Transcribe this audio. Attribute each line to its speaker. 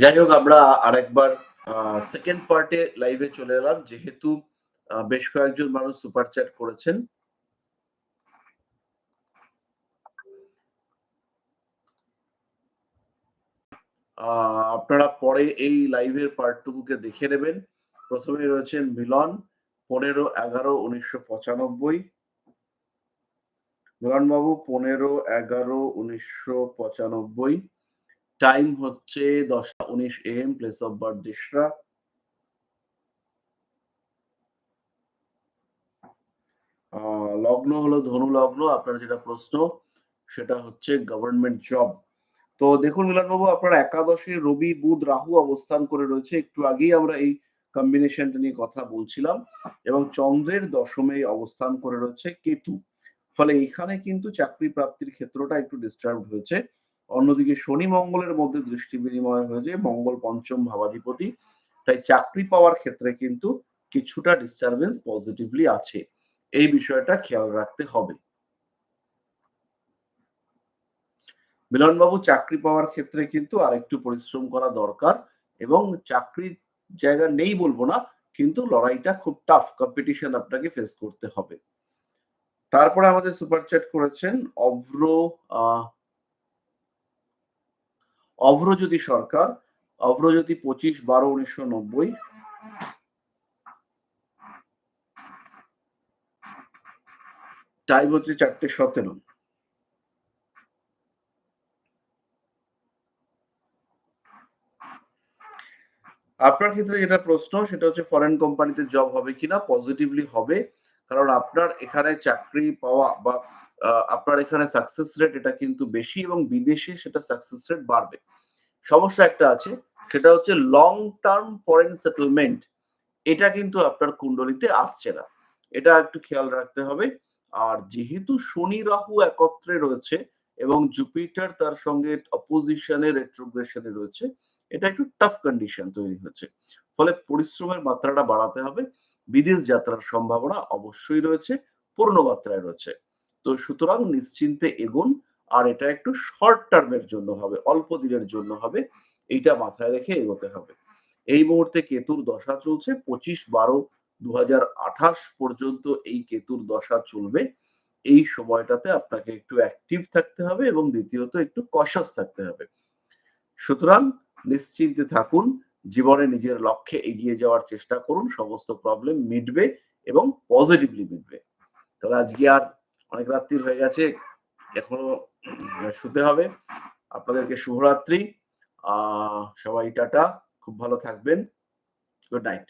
Speaker 1: যাই হোক আমরা আরেকবার সেকেন্ড পার্টে লাইভে চলে এলাম। যেহেতু বেশ কয়েকজন মানুষ সুপার চ্যাট করেছেন। আপনারা পরে এই লাইভের পার্টটুকুকে দেখে নেবেন। প্রথমে রয়েছেন মিলন, পনেরো এগারো উনিশশো পঁচানব্বই। মিলন বাবু পনেরো এগারো উনিশশো পঁচানব্বই। টাইম হচ্ছে দশটা উনিশ এম প্লেস অফ বার্থ দেশরা লগ্ন হলো ধনু লগ্ন আপনার যেটা প্রশ্ন, সেটা হচ্ছে গভর্নমেন্ট জব তো দেখুন মিলনবাবু, আপনার একাদশে রবি, বুধ, রাহু অবস্থান করে রয়েছে। একটু আগেই আমরা এই কম্বিনেশনটা নিয়ে কথা বলছিলাম। এবং চন্দ্রের দশমে অবস্থান করে রয়েছে কেতু। ফলে এখানে কিন্তু চাকরি প্রাপ্তির ক্ষেত্রটা একটু ডিস্টার্ব হয়েছে। অন্যদিকে শনি মঙ্গলের মধ্যে দৃষ্টি বিনিময় হয়েছে মঙ্গল পঞ্চম ভাবাধিপতি। তাই চাকরি পাওয়ার ক্ষেত্রে কিন্তু কিছুটা ডিস্টারবেন্স পজিটিভলি আছে। এই বিষয়টা খেয়াল রাখতে হবে। মিলনবাবু চাকরি পাওয়ার ক্ষেত্রে কিন্তু আরেকটু পরিশ্রম করা দরকার এবং চাকরির জায়গা নেই বলব না কিন্তু লড়াইটা খুব টাফ কম্পিটিশন আপনাকে ফেস করতে হবে। তারপরে আমাদের সুপার চ্যাট করেছেন অভ্র আহ, অভ্রজ্যোতি সরকার, অভ্রজ্যোতি পঁচিশ বারো উনিশশো নব্বই। টাইম হচ্ছে চারটে সতেরো। আপনার ক্ষেত্রে যেটা প্রশ্ন, সেটা হচ্ছে ফরেন কোম্পানিতে জব হবে কিনা? পজিটিভলি হবে। কারণ আপনার এখানে চাকরি পাওয়া বা আপনার এখানে সাকসেস রেট এটা কিন্তু বেশি এবং বিদেশে সেটা সাকসেস রেট বাড়বে। সমস্যা একটা আছে, সেটা হচ্ছে লং টার্ম ফরেন সেটেলমেন্ট এটা কিন্তু আপনার কুণ্ডলিতে আসছে না। এটা একটু খেয়াল রাখতে হবে। আর যেহেতু শনি রাহু একত্রে রয়েছে এবং জুপিটার তার সঙ্গে অপোজিশনে রেট্রোগ্রেশনে রয়েছে, এটা একটু টাফ কন্ডিশন তৈরি হচ্ছে। ফলে পরিশ্রমের মাত্রাটা বাড়াতে হবে। বিদেশ যাত্রার সম্ভাবনা অবশ্যই রয়েছে, পূর্ণ মাত্রায় রয়েছে। তো সুতরাং নিশ্চিন্তে এগুন, আর এটা একটু শর্ট টার্মের জন্য হবে, অল্প দিনের জন্য হবে, এইটা মাথায় রেখে এগোতে হবে। এই মুহূর্তে কেতুর দশা চলছে, পঁচিশ বারো দু পর্যন্ত এই কেতুর দশা চলবে। এই সময়টাতে আপনাকে একটু অ্যাক্টিভ থাকতে হবে এবং দ্বিতীয়ত একটু কশাস থাকতে হবে। সুতরাং নিশ্চিন্তে থাকুন, জীবনে নিজের লক্ষ্যে এগিয়ে যাওয়ার চেষ্টা করুন, সমস্ত প্রবলেম মিটবে এবং পজিটিভলি মিটবে। তাহলে আজকে আর অনেক রাত্রির হয়ে গেছে, এখনও শুতে হবে। আপনাদেরকে শুভরাত্রি। সবাই টাটা, খুব ভালো থাকবেন। Good night.